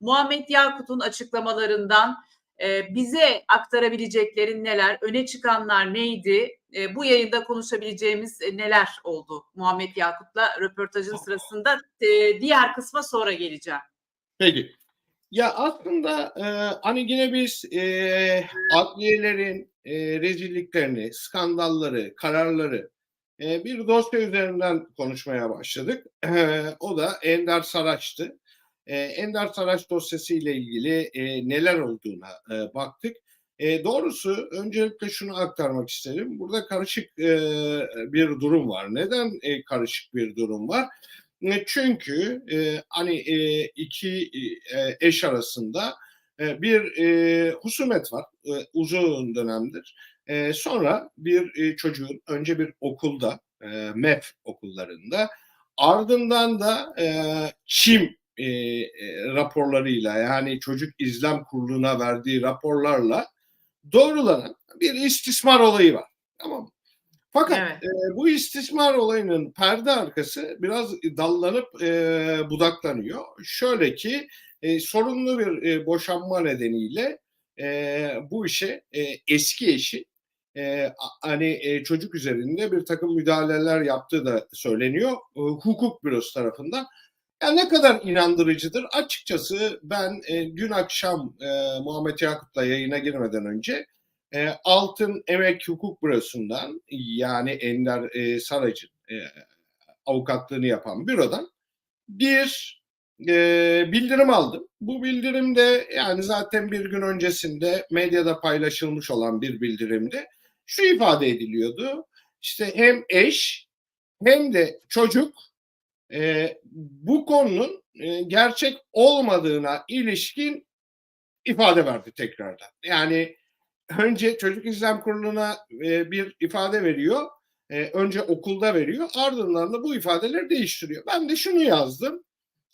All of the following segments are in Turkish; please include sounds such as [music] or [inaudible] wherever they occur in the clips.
Muhammed Yakut'un açıklamalarından e, bize aktarabileceklerin neler, öne çıkanlar neydi? E, bu yayında konuşabileceğimiz e, neler oldu Muhammed Yakut'la röportajın sırasında? E, diğer kısma sonra geleceğim. Peki. Ya aslında e, hani yine biz e, adliyelerin e, rezilliklerini, skandalları, kararları e, bir dosya üzerinden konuşmaya başladık. E, o da Ender Saraç'tı. E, Ender Saraç dosyası ile ilgili e, neler olduğuna e, baktık. E, doğrusu öncelikle şunu aktarmak isterim. Burada karışık e, bir durum var. Neden e, karışık bir durum var? E, Çünkü e, hani e, iki e, eş arasında e, bir e, husumet var e, uzun dönemdir. E, sonra bir e, çocuğun önce bir okulda, e, MEP okullarında ardından da e, ÇİM e, e, raporlarıyla yani çocuk izlem kuruluna verdiği raporlarla doğrulanan bir istismar olayı var. Tamam? Fakat Evet. e, bu istismar olayının perde arkası biraz dallanıp e, budaklanıyor. Şöyle ki e, sorunlu bir e, boşanma nedeniyle e, bu işe e, eski eşi e, hani e, çocuk üzerinde bir takım müdahaleler yaptığı da söyleniyor e, hukuk bürosu tarafından. Ya ne kadar inandırıcıdır? Açıkçası ben e, dün akşam e, Muhammed Yakut'la yayına girmeden önce e, Altın Emek Hukuk Bürosu'ndan yani Ender e, Sarac'ın e, avukatlığını yapan bürodan bir e, bildirim aldım. Bu bildirimde yani zaten bir gün öncesinde medyada paylaşılmış olan bir bildirimde şu ifade ediliyordu. İşte hem eş hem de çocuk e, bu konunun e, gerçek olmadığına ilişkin ifade verdi tekrardan. Yani önce çocuk izlem kuruluna e, bir ifade veriyor. E, önce okulda veriyor. Ardından da bu ifadeleri değiştiriyor. Ben de şunu yazdım.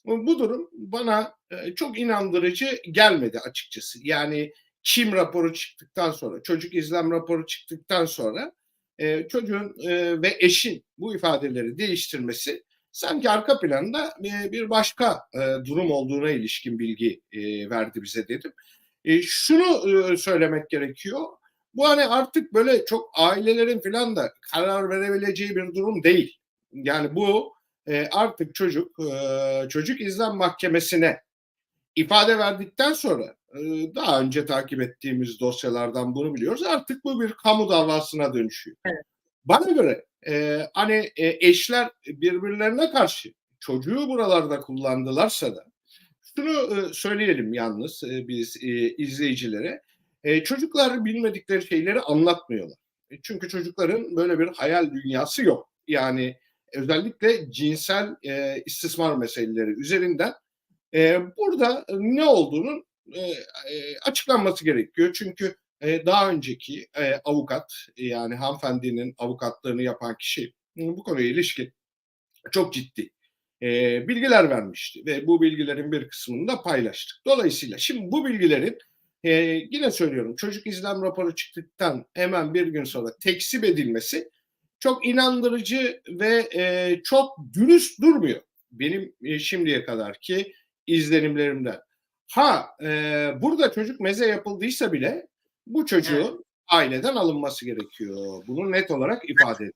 Bu durum bana e, çok inandırıcı gelmedi açıkçası. Yani Çim raporu çıktıktan sonra, çocuk izlem raporu çıktıktan sonra e, çocuğun e, ve eşin bu ifadeleri değiştirmesi sanki arka planda e, bir başka e, durum olduğuna ilişkin bilgi e, verdi bize dedim. E, şunu e, söylemek gerekiyor. Bu hani artık böyle çok ailelerin falan da karar verebileceği bir durum değil. Yani bu e, artık çocuk e, çocuk izlem mahkemesine ifade verdikten sonra e, daha önce takip ettiğimiz dosyalardan bunu biliyoruz. Artık bu bir kamu davasına dönüşüyor. Evet. Bana göre e, hani e, eşler birbirlerine karşı çocuğu buralarda kullandılarsa da şunu e, söyleyelim yalnız e, biz e, izleyicilere. E, çocuklar bilmedikleri şeyleri anlatmıyorlar. E, çünkü çocukların böyle bir hayal dünyası yok. Yani özellikle cinsel e, istismar meseleleri üzerinden e, burada ne olduğunun e, açıklanması gerekiyor. Çünkü e, daha önceki e, avukat yani hanımefendinin avukatlığını yapan kişi bu konuya ilişkin çok ciddi e, bilgiler vermişti ve bu bilgilerin bir kısmını da paylaştık. Dolayısıyla şimdi bu bilgilerin e, yine söylüyorum çocuk izlem raporu çıktıktan hemen bir gün sonra tekzip edilmesi çok inandırıcı ve e, çok dürüst durmuyor. Benim e, şimdiye kadarki izlenimlerimden. Ha e, burada çocuk meze yapıldıysa bile bu çocuğun aileden alınması gerekiyor. Bunu net olarak ifade ediyor.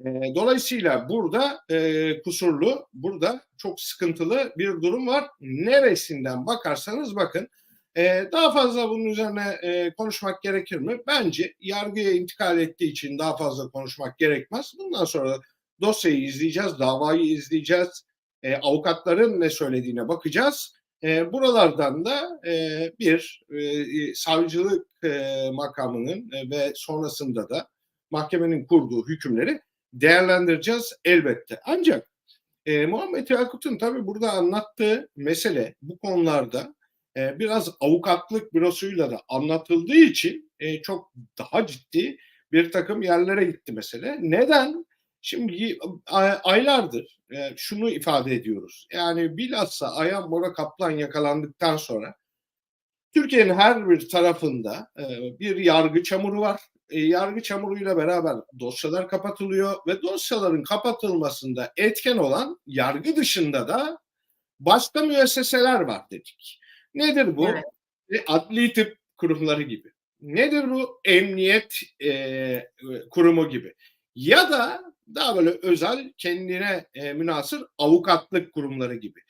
E, dolayısıyla burada e, kusurlu, burada çok sıkıntılı bir durum var. Neresinden bakarsanız bakın. E, daha fazla bunun üzerine e, konuşmak gerekir mi? Bence yargıya intikal ettiği için daha fazla konuşmak gerekmez. Bundan sonra dosyayı izleyeceğiz, davayı izleyeceğiz. E, avukatların ne söylediğine bakacağız. E, buralardan da e, bir e, savcılık e, makamının e, ve sonrasında da mahkemenin kurduğu hükümleri değerlendireceğiz elbette. Ancak e, Muhammed Yakut'un tabii burada anlattığı mesele bu konularda e, biraz avukatlık bürosuyla da anlatıldığı için e, çok daha ciddi bir takım yerlere gitti mesele. Neden? Şimdi aylardır e, şunu ifade ediyoruz. Yani bilhassa Ayhan Bora Kaplan yakalandıktan sonra Türkiye'nin her bir tarafında e, bir yargı çamuru var. E, yargı çamuruyla beraber dosyalar kapatılıyor ve dosyaların kapatılmasında etken olan yargı dışında da başka müesseseler var dedik. Nedir bu? Evet. Adli tıp kurumları gibi. Nedir bu? Emniyet e, kurumu gibi. Ya da daha böyle özel kendine e, münasır avukatlık kurumları gibi.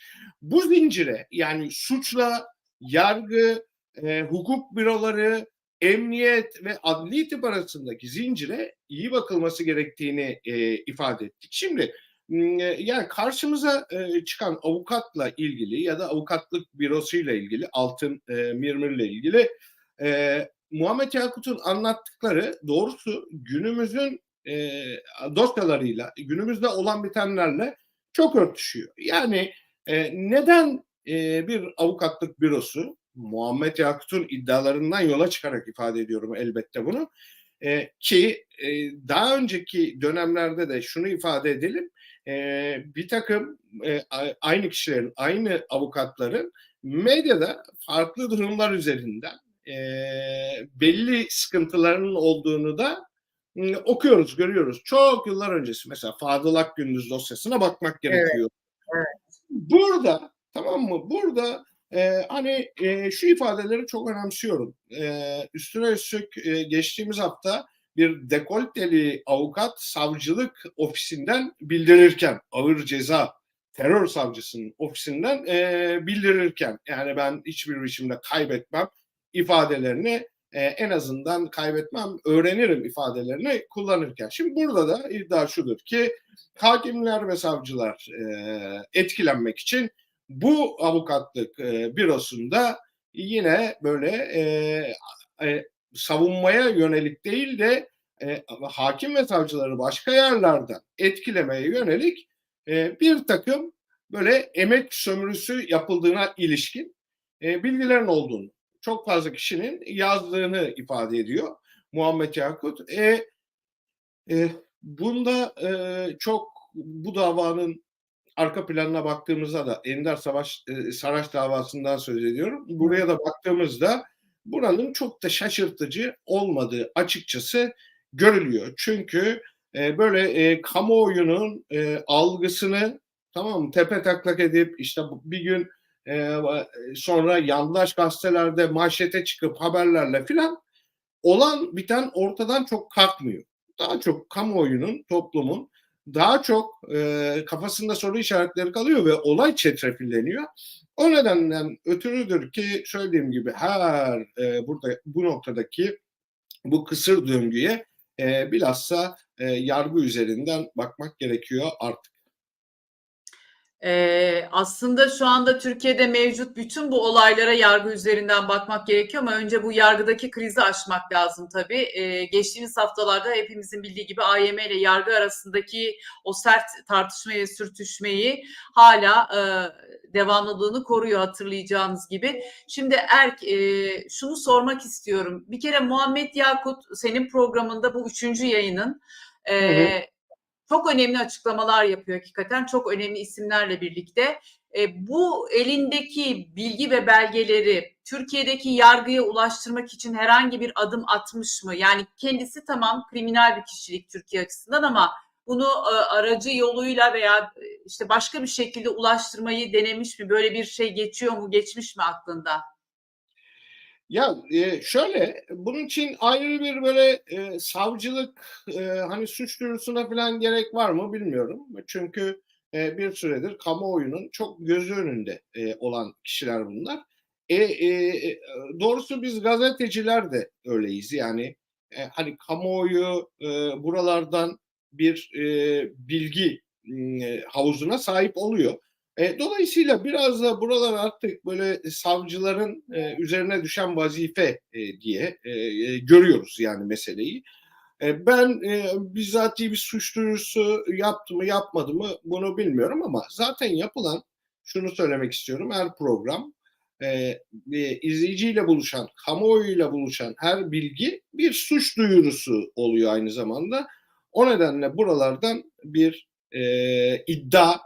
Bu zincire yani suçla yargı, e, hukuk büroları, emniyet ve adli tıp arasındaki zincire iyi bakılması gerektiğini e, ifade ettik. Şimdi e, yani karşımıza e, çıkan avukatla ilgili ya da avukatlık bürosuyla ilgili Altın e, Mirmir'le ilgili e, Muhammed Yakut'un anlattıkları doğrusu günümüzün e, dosyalarıyla, günümüzde olan bitenlerle çok örtüşüyor. Yani e, neden e, bir avukatlık bürosu Muhammed Yakut'un iddialarından yola çıkarak ifade ediyorum elbette bunu. E, ki e, daha önceki dönemlerde de şunu ifade edelim. E, bir takım e, aynı kişilerin, aynı avukatların medyada farklı durumlar üzerinden e, belli sıkıntılarının olduğunu da okuyoruz, görüyoruz. Çok yıllar öncesi mesela Fadıl Akgündüz dosyasına bakmak gerekiyor. Evet, Burada tamam mı? Burada e, hani e, şu ifadeleri çok önemsiyorum. E, üstüne üstlük e, geçtiğimiz hafta bir dekolteli avukat savcılık ofisinden bildirirken ağır ceza terör savcısının ofisinden e, bildirirken yani ben hiçbir biçimde kaybetmem ifadelerini e, en azından kaybetmem öğrenirim ifadelerini kullanırken. Şimdi burada da iddia şudur ki hakimler ve savcılar e, etkilenmek için bu avukatlık e, bürosunda yine böyle e, e, savunmaya yönelik değil de e, hakim ve savcıları başka yerlerden etkilemeye yönelik e, bir takım böyle emek sömürüsü yapıldığına ilişkin e, bilgilerin olduğunu çok fazla kişinin yazdığını ifade ediyor Muhammed Yakut. E, e, bunda e, çok bu davanın arka planına baktığımızda da Ender Savaş e, Saraç davasından söz ediyorum. Buraya da baktığımızda buranın çok da şaşırtıcı olmadığı açıkçası görülüyor. Çünkü e, böyle e, kamuoyunun e, algısını tamam mı tepe taklak edip işte bir gün e, sonra yandaş gazetelerde manşete çıkıp haberlerle filan olan biten ortadan çok kalkmıyor. Daha çok kamuoyunun, toplumun daha çok e, kafasında soru işaretleri kalıyor ve olay çetrefilleniyor. O nedenden ötürüdür ki söylediğim gibi her e, burada bu noktadaki bu kısır döngüye e, bilhassa e, yargı üzerinden bakmak gerekiyor artık. Ee, aslında şu anda Türkiye'de mevcut bütün bu olaylara yargı üzerinden bakmak gerekiyor ama önce bu yargıdaki krizi aşmak lazım tabii. Ee, geçtiğimiz haftalarda hepimizin bildiği gibi AYM ile yargı arasındaki o sert tartışmayı, sürtüşmeyi hala e, devamlılığını koruyor hatırlayacağınız gibi. Şimdi Erk e, şunu sormak istiyorum. Bir kere Muhammed Yakut senin programında bu üçüncü yayının e, Hı hı. Çok önemli açıklamalar yapıyor hakikaten. Çok önemli isimlerle birlikte. E, bu elindeki bilgi ve belgeleri Türkiye'deki yargıya ulaştırmak için herhangi bir adım atmış mı? Yani kendisi tamam kriminal bir kişilik Türkiye açısından ama bunu e, aracı yoluyla veya e, işte başka bir şekilde ulaştırmayı denemiş mi? Böyle bir şey geçiyor mu, geçmiş mi aklında? Ya e, şöyle bunun için ayrı bir böyle e, savcılık e, hani suç duyurusuna falan gerek var mı bilmiyorum. Çünkü e, bir süredir kamuoyunun çok gözü önünde e, olan kişiler bunlar. E, e, e, doğrusu biz gazeteciler de öyleyiz. Yani e, hani kamuoyu e, buralardan bir e, bilgi e, havuzuna sahip oluyor. E, dolayısıyla biraz da buralar artık böyle savcıların e, üzerine düşen vazife e, diye e, e, görüyoruz yani meseleyi. E, ben e, bizzati bir suç duyurusu yaptı mı yapmadı mı bunu bilmiyorum ama zaten yapılan şunu söylemek istiyorum her program e, e, izleyiciyle buluşan, kamuoyuyla buluşan her bilgi bir suç duyurusu oluyor aynı zamanda. O nedenle buralardan bir e, iddia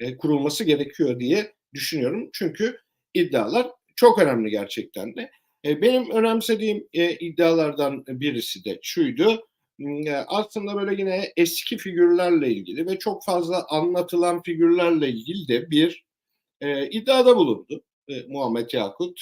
e, kurulması gerekiyor diye düşünüyorum. Çünkü iddialar çok önemli gerçekten de. E, benim önemsediğim e, iddialardan birisi de şuydu. E, aslında böyle yine eski figürlerle ilgili ve çok fazla anlatılan figürlerle ilgili de bir e, iddiada bulundu. Muhammed Yakut.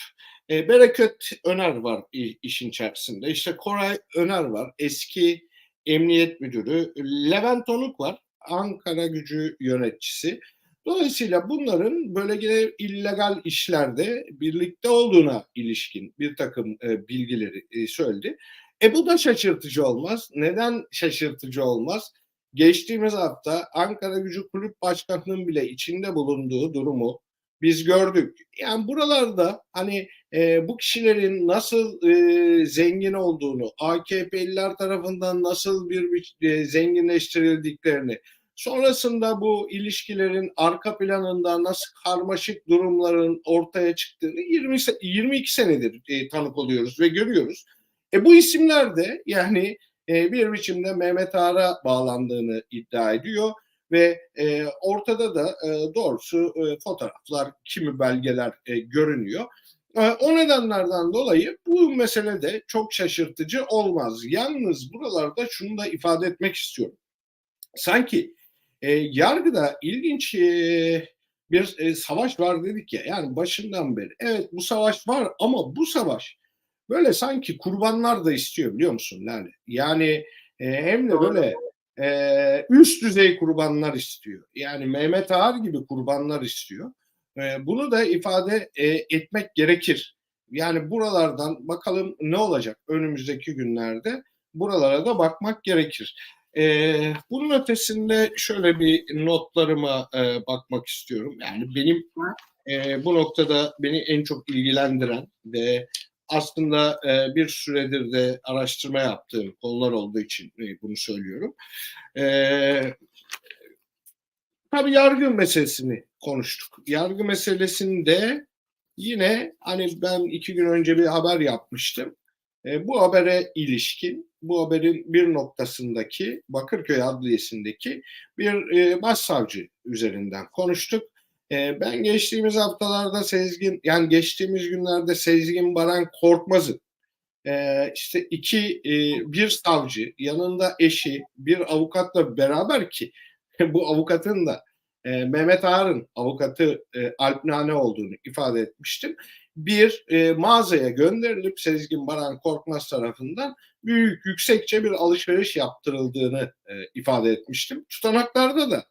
E, Bereket Öner var işin içerisinde. İşte Koray Öner var. Eski emniyet müdürü. Levent Onuk var. Ankara gücü yöneticisi. Dolayısıyla bunların böyle yine illegal işlerde birlikte olduğuna ilişkin bir takım e, bilgileri e, söyledi. E bu da şaşırtıcı olmaz. Neden şaşırtıcı olmaz? Geçtiğimiz hafta Ankara Gücü Kulüp Başkanı'nın bile içinde bulunduğu durumu biz gördük. Yani buralarda hani e, bu kişilerin nasıl e, zengin olduğunu, AKP'liler tarafından nasıl bir, e, zenginleştirildiklerini, sonrasında bu ilişkilerin arka planında nasıl karmaşık durumların ortaya çıktığını 20 se- 22 senedir e, tanık oluyoruz ve görüyoruz. E bu isimler de yani e, bir biçimde Mehmet Ağar'a bağlandığını iddia ediyor ve e, ortada da e, doğrusu e, fotoğraflar, kimi belgeler e, görünüyor. E, o nedenlerden dolayı bu mesele de çok şaşırtıcı olmaz. Yalnız buralarda şunu da ifade etmek istiyorum. Sanki e, yargıda ilginç e, bir e, savaş var dedik ya yani başından beri. Evet bu savaş var ama bu savaş böyle sanki kurbanlar da istiyor biliyor musun Lale? Yani e, hem de böyle e, üst düzey kurbanlar istiyor. Yani Mehmet Ağar gibi kurbanlar istiyor. E, bunu da ifade e, etmek gerekir. Yani buralardan bakalım ne olacak önümüzdeki günlerde buralara da bakmak gerekir. Bunun ötesinde şöyle bir notlarıma bakmak istiyorum. Yani benim bu noktada beni en çok ilgilendiren ve aslında bir süredir de araştırma yaptığım konular olduğu için bunu söylüyorum. E, tabii yargı meselesini konuştuk. Yargı meselesinde yine hani ben iki gün önce bir haber yapmıştım. E, bu habere ilişkin, bu haberin bir noktasındaki Bakırköy Adliyesi'ndeki bir e, başsavcı üzerinden konuştuk. E, ben geçtiğimiz haftalarda Sezgin, yani geçtiğimiz günlerde Sezgin Baran Korkmaz'ın e, işte iki, e, bir savcı, yanında eşi, bir avukatla beraber ki [laughs] bu avukatın da e, Mehmet Ağar'ın avukatı e, Alp Nane olduğunu ifade etmiştim. Bir e, mağazaya gönderilip Sezgin Baran Korkmaz tarafından büyük, yüksekçe bir alışveriş yaptırıldığını e, ifade etmiştim. Tutanaklarda da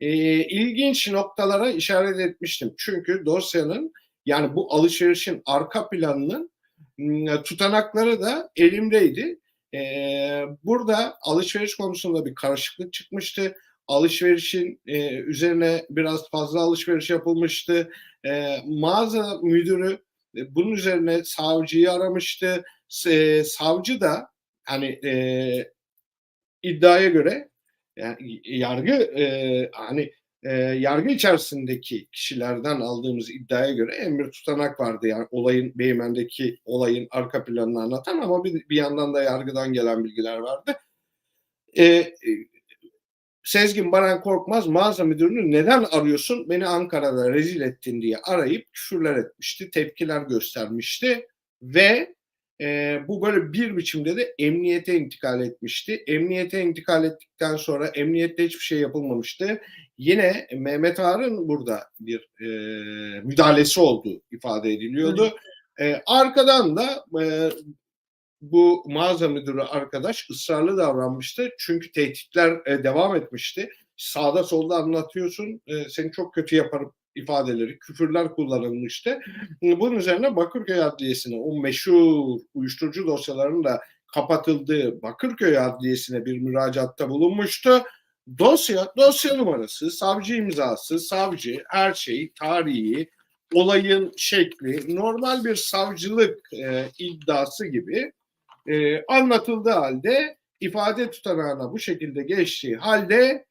e, ilginç noktalara işaret etmiştim. Çünkü dosyanın yani bu alışverişin arka planının m, tutanakları da elimdeydi. E, burada alışveriş konusunda bir karışıklık çıkmıştı. Alışverişin e, üzerine biraz fazla alışveriş yapılmıştı. E, mağaza müdürü e, bunun üzerine savcıyı aramıştı. E, savcı da hani e, iddiaya göre yani yargı e, hani e, yargı içerisindeki kişilerden aldığımız iddiaya göre emir tutanak vardı yani olayın Beymen'deki olayın arka planını anlatan ama bir, bir yandan da yargıdan gelen bilgiler vardı. E, e, Sezgin Baran Korkmaz mağaza müdürünü neden arıyorsun beni Ankara'da rezil ettin diye arayıp küfürler etmişti, tepkiler göstermişti ve e, bu böyle bir biçimde de emniyete intikal etmişti. Emniyete intikal ettikten sonra emniyette hiçbir şey yapılmamıştı. Yine Mehmet Ağar'ın burada bir e, müdahalesi olduğu ifade ediliyordu. E, arkadan da e, bu mağaza müdürü arkadaş ısrarlı davranmıştı. Çünkü tehditler e, devam etmişti. Sağda solda anlatıyorsun, e, seni çok kötü yaparım ifadeleri, küfürler kullanılmıştı. Bunun üzerine Bakırköy Adliyesi'ne o meşhur uyuşturucu dosyalarının da kapatıldığı Bakırköy Adliyesi'ne bir müracaatta bulunmuştu. Dosya, dosya numarası, savcı imzası, savcı, her şey, tarihi, olayın şekli, normal bir savcılık e, iddiası gibi e, anlatıldığı halde ifade tutanağına bu şekilde geçtiği halde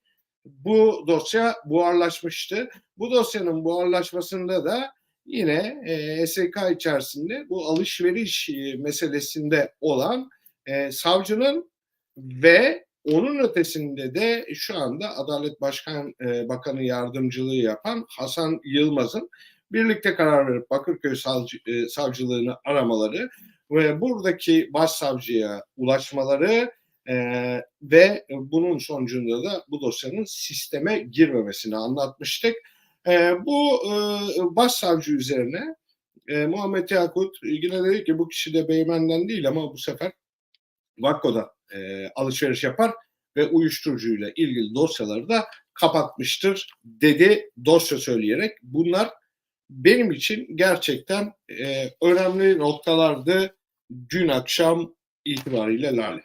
bu dosya buharlaşmıştı. Bu dosyanın buharlaşmasında da yine e, SK içerisinde bu alışveriş e, meselesinde olan e, savcının ve onun ötesinde de şu anda Adalet Başkan e, Bakanı yardımcılığı yapan Hasan Yılmaz'ın birlikte karar verip Bakırköy savcı, e, savcılığını aramaları ve buradaki başsavcıya ulaşmaları e, ve bunun sonucunda da bu dosyanın sisteme girmemesini anlatmıştık. E, bu e, başsavcı üzerine E, Muhammed Yakut yine dedi ki bu kişi de Beymen'den değil ama bu sefer Vakko'da e, alışveriş yapar ve uyuşturucuyla ilgili dosyaları da kapatmıştır dedi dosya söyleyerek. Bunlar benim için gerçekten e, önemli noktalardı dün akşam itibariyle Lale.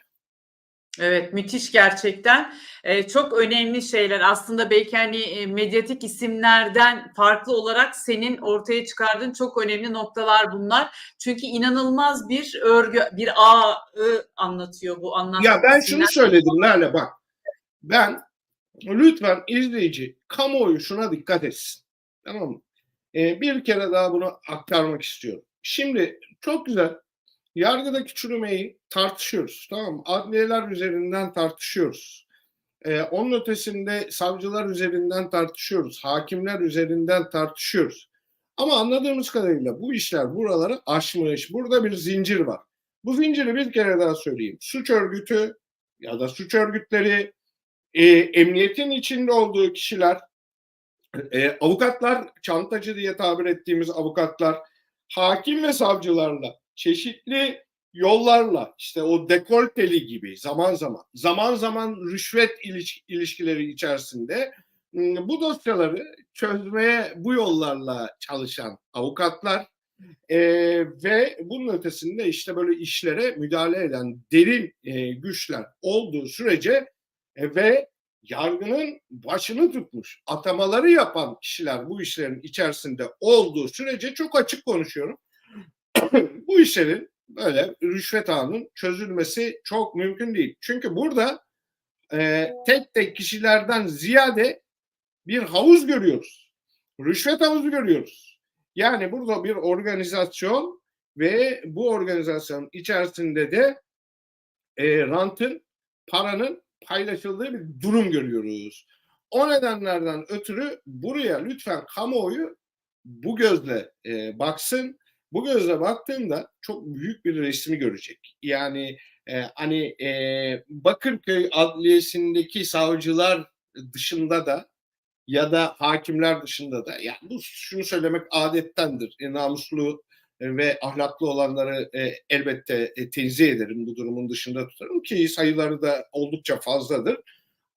Evet müthiş gerçekten. Ee, çok önemli şeyler. Aslında belki hani e, medyatik isimlerden farklı olarak senin ortaya çıkardığın çok önemli noktalar bunlar. Çünkü inanılmaz bir örgü, bir ağı anlatıyor bu anlattığın Ya ben şunu söyledim Lale bak. Ben lütfen izleyici kamuoyu şuna dikkat etsin. Tamam mı? Ee, bir kere daha bunu aktarmak istiyorum. Şimdi çok güzel yargıdaki çürümeyi tartışıyoruz. Tamam mı? Adliyeler üzerinden tartışıyoruz. Ee, onun ötesinde savcılar üzerinden tartışıyoruz. Hakimler üzerinden tartışıyoruz. Ama anladığımız kadarıyla bu işler buraları aşmış. Burada bir zincir var. Bu zinciri bir kere daha söyleyeyim. Suç örgütü ya da suç örgütleri, e, emniyetin içinde olduğu kişiler, e, avukatlar, çantacı diye tabir ettiğimiz avukatlar, hakim ve savcılarla çeşitli yollarla işte o dekolteli gibi zaman zaman zaman zaman rüşvet iliş- ilişkileri içerisinde bu dosyaları çözmeye bu yollarla çalışan avukatlar e, ve bunun ötesinde işte böyle işlere müdahale eden derin e, güçler olduğu sürece e, ve yargının başını tutmuş atamaları yapan kişiler bu işlerin içerisinde olduğu sürece çok açık konuşuyorum. Bu işlerin böyle rüşvet ağının çözülmesi çok mümkün değil. Çünkü burada e, tek tek kişilerden ziyade bir havuz görüyoruz. Rüşvet havuzu görüyoruz. Yani burada bir organizasyon ve bu organizasyonun içerisinde de e, rantın, paranın paylaşıldığı bir durum görüyoruz. O nedenlerden ötürü buraya lütfen kamuoyu bu gözle e, baksın. Bu gözle baktığında çok büyük bir resmi görecek. Yani e, hani e, Bakırköy Adliyesi'ndeki savcılar dışında da ya da hakimler dışında da yani bu şunu söylemek adettendir. E, namuslu e, ve ahlaklı olanları e, elbette e, tenzih ederim bu durumun dışında tutarım ki sayıları da oldukça fazladır.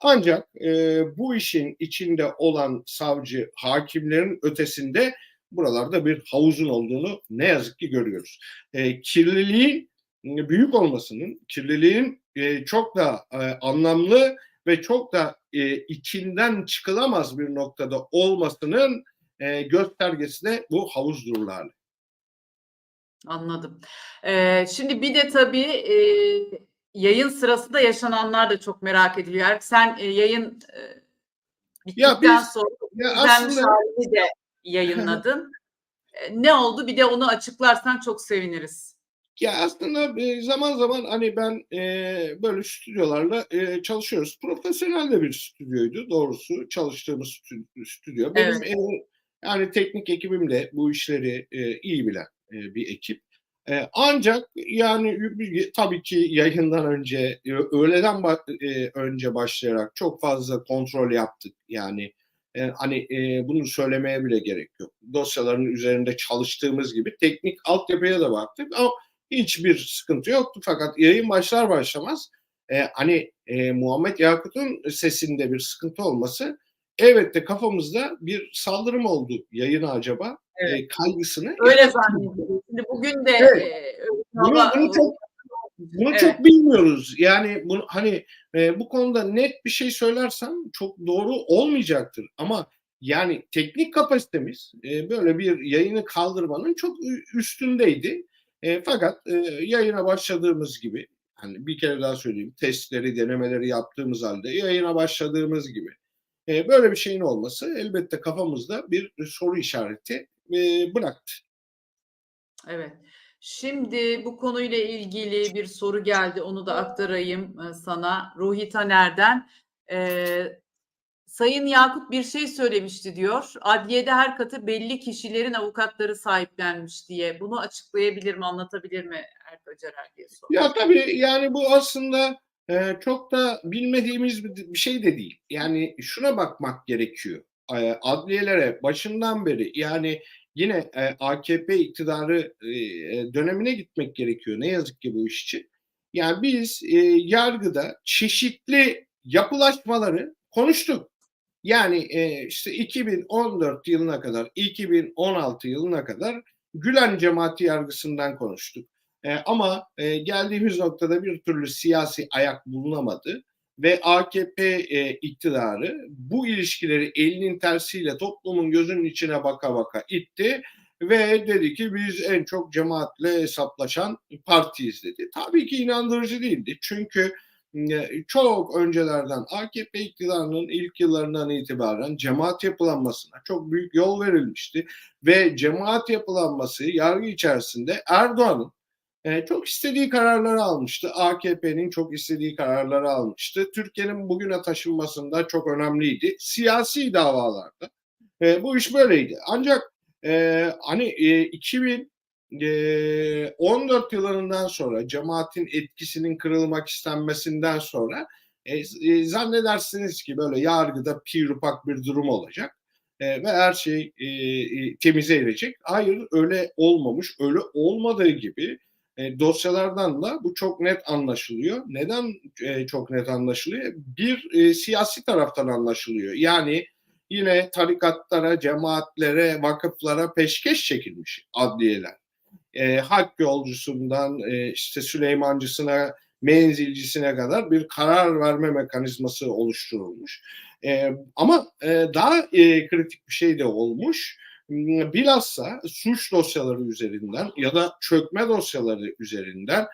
Ancak e, bu işin içinde olan savcı hakimlerin ötesinde buralarda bir havuzun olduğunu ne yazık ki görüyoruz. E, kirliliğin büyük olmasının, kirliliğin e, çok da e, anlamlı ve çok da e, içinden çıkılamaz bir noktada olmasının e, göstergesi de bu havuzdur Anladım. Ee, şimdi bir de tabii e, yayın sırasında yaşananlar da çok merak ediliyor. Sen e, yayın e, bittikten biz- sonra Ya aslında de yayınladın. [laughs] E, ne oldu? Bir de onu açıklarsan çok seviniriz. Ya aslında e, zaman zaman hani ben e, böyle stüdyolarla e, çalışıyoruz. Profesyonel de bir stüdyoydu doğrusu çalıştığımız stü- stüdyo. Benim e, yani teknik ekibim de bu işleri e, iyi bilen e, bir ekip. E, ancak yani tabii ki yayından önce e, öğleden ba- e, önce başlayarak çok fazla kontrol yaptık. Yani e, hani e, bunu söylemeye bile gerek yok. Dosyaların üzerinde çalıştığımız gibi teknik altyapıya da baktık ama hiçbir sıkıntı yoktu. Fakat yayın başlar başlamaz e, hani e, Muhammed Yakut'un sesinde bir sıkıntı olması elbette kafamızda bir saldırım oldu yayına acaba Evet. e, kaygısını. Öyle zannediyorum. Şimdi bugün de Evet. e, öyle Bunu, bunu çok bunu Evet. çok bilmiyoruz. Yani bunu hani e, bu konuda net bir şey söylersem çok doğru olmayacaktır. Ama yani teknik kapasitemiz e, böyle bir yayını kaldırmanın çok üstündeydi. E, fakat e, yayına başladığımız gibi hani bir kere daha söyleyeyim testleri denemeleri yaptığımız halde yayına başladığımız gibi e, böyle bir şeyin olması elbette kafamızda bir soru işareti e, bıraktı. Evet. Şimdi bu konuyla ilgili bir soru geldi. Onu da aktarayım e, sana. Ruhi Taner'den. Ee, Sayın Yakut bir şey söylemişti diyor. Adliyede her katı belli kişilerin avukatları sahiplenmiş diye. Bunu açıklayabilir mi, anlatabilir mi Erk Öcarer diye soruyor. Ya tabii yani bu aslında e, çok da bilmediğimiz bir, bir şey de değil. Yani şuna bakmak gerekiyor. E, adliyelere başından beri yani yine e, AKP iktidarı e, dönemine gitmek gerekiyor ne yazık ki bu iş için. Yani biz e, yargıda çeşitli yapılaşmaları konuştuk. Yani e, işte 2014 yılına kadar, 2016 yılına kadar Gülen cemaati yargısından konuştuk. E, ama e, geldiğimiz noktada bir türlü siyasi ayak bulunamadı ve AKP e, iktidarı bu ilişkileri elinin tersiyle toplumun gözünün içine baka baka itti ve dedi ki biz en çok cemaatle hesaplaşan partiyiz dedi. Tabii ki inandırıcı değildi. Çünkü e, çok öncelerden AKP iktidarının ilk yıllarından itibaren cemaat yapılanmasına çok büyük yol verilmişti ve cemaat yapılanması yargı içerisinde Erdoğan'ın e, çok istediği kararları almıştı. AKP'nin çok istediği kararları almıştı. Türkiye'nin bugüne taşınmasında çok önemliydi. Siyasi davalarda e, bu iş böyleydi. Ancak e, hani e, 2014 yılından sonra cemaatin etkisinin kırılmak istenmesinden sonra e, e, zannedersiniz ki böyle yargıda pirupak bir durum olacak e, ve her şey e, e, temize erecek. Hayır öyle olmamış. Öyle olmadığı gibi e, dosyalardan da bu çok net anlaşılıyor. Neden e, çok net anlaşılıyor? Bir e, siyasi taraftan anlaşılıyor. Yani yine tarikatlara, cemaatlere, vakıflara peşkeş çekilmiş adliyeler. E, hak yolcusundan e, işte Süleymancısına, menzilcisine kadar bir karar verme mekanizması oluşturulmuş. E, ama e, daha e, kritik bir şey de olmuş bilhassa suç dosyaları üzerinden ya da çökme dosyaları üzerinden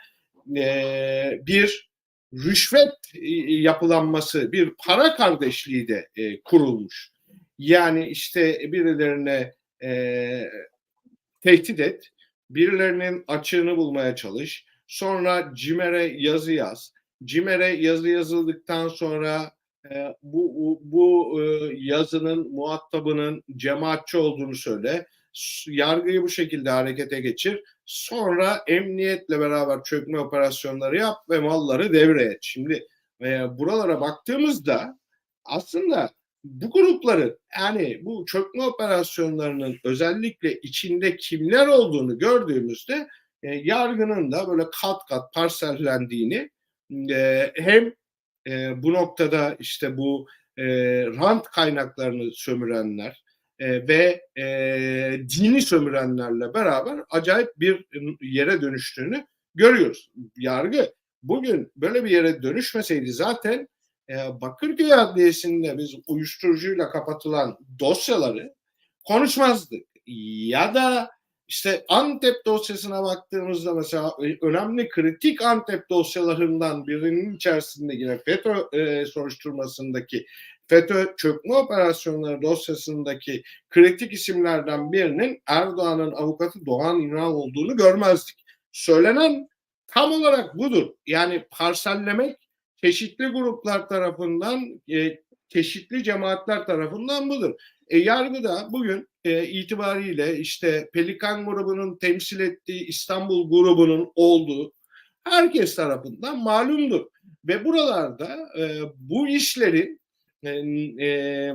e, bir rüşvet yapılanması, bir para kardeşliği de e, kurulmuş. Yani işte birilerine e, tehdit et, birilerinin açığını bulmaya çalış, sonra CİMER'e yazı yaz. CİMER'e yazı yazıldıktan sonra e, bu, bu, e, yazının muhatabının cemaatçi olduğunu söyle. Yargıyı bu şekilde harekete geçir. Sonra emniyetle beraber çökme operasyonları yap ve malları devreye et. Şimdi e, buralara baktığımızda aslında bu grupların yani bu çökme operasyonlarının özellikle içinde kimler olduğunu gördüğümüzde e, yargının da böyle kat kat parsellendiğini hem e, bu noktada işte bu e, rant kaynaklarını sömürenler e, ve e, dini sömürenlerle beraber acayip bir yere dönüştüğünü görüyoruz. Yargı bugün böyle bir yere dönüşmeseydi zaten e, Bakırköy Adliyesi'nde biz uyuşturucuyla kapatılan dosyaları konuşmazdık. Ya da işte Antep dosyasına baktığımızda mesela önemli kritik Antep dosyalarından birinin içerisinde yine FETÖ e, soruşturmasındaki FETÖ çökme operasyonları dosyasındaki kritik isimlerden birinin Erdoğan'ın avukatı Doğan İnal olduğunu görmezdik. Söylenen tam olarak budur. Yani parsellemek çeşitli gruplar tarafından, e, çeşitli cemaatler tarafından budur. E, yargıda bugün e, itibariyle işte Pelikan grubunun temsil ettiği İstanbul grubunun olduğu herkes tarafından malumdur. Ve buralarda e, bu işlerin e, e,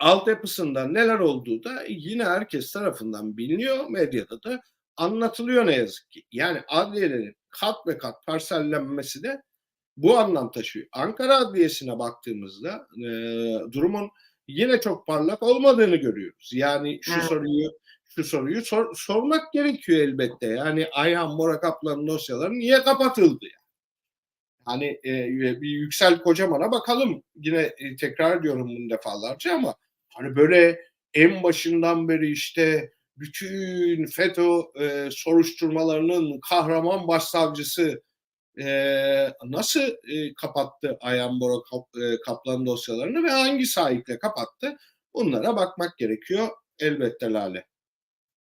altyapısında neler olduğu da yine herkes tarafından biliniyor. Medyada da anlatılıyor ne yazık ki. Yani adliyelerin kat ve kat parsellenmesi de bu anlam taşıyor. Ankara Adliyesi'ne baktığımızda e, durumun yine çok parlak olmadığını görüyoruz. Yani şu evet. soruyu şu soruyu sor, sormak gerekiyor elbette. Yani Ayhan Bora Kaplan'ın dosyaları niye kapatıldı? Yani? Hani e, bir Yüksel Kocaman'a bakalım. Yine e, tekrar diyorum bunu defalarca ama hani böyle en başından beri işte bütün FETÖ e, soruşturmalarının kahraman başsavcısı e, nasıl e, kapattı Ayhan Bora Kap, e, Kaplan dosyalarını ve hangi sahiple kapattı? Bunlara bakmak gerekiyor elbette Lale.